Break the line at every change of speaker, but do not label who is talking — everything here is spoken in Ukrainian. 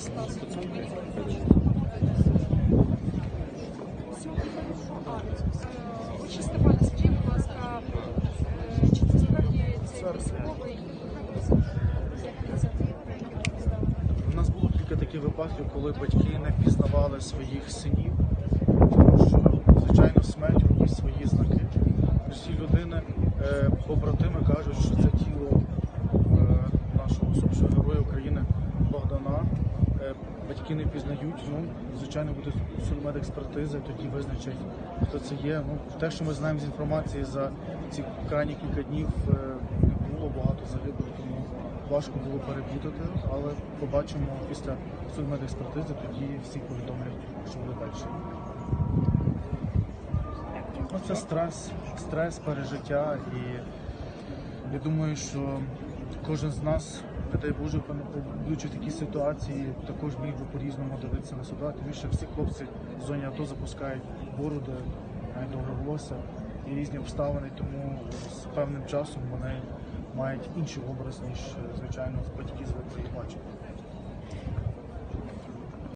У нас було кілька таких випадків, коли батьки не пізнавали своїх синів, тому що, звичайно, смерть робить свої знаки. Всі людини, е, побратими кажуть, що це тіло е, нашого особшого героя України Богдана. Батьки не пізнають, ну, звичайно, буде судмедекспертиза, тоді визначать, хто це є. Ну, те, що ми знаємо з інформації за ці крайні кілька днів, е, не було багато загиблих, тому важко було перепутати, але побачимо після судмедекспертизи, тоді всі повідомлять, що буде далі. Ну, це стрес, стрес, пережиття, і я думаю, що кожен з нас, дай Боже, будучи в такій ситуації, також міг би по-різному дивитися на себе. Тому що всі хлопці в зоні АТО запускають бороди, навіть довго волосся і різні обставини, тому з певним часом вони мають інший образ, ніж, звичайно, батьки звикли і бачити.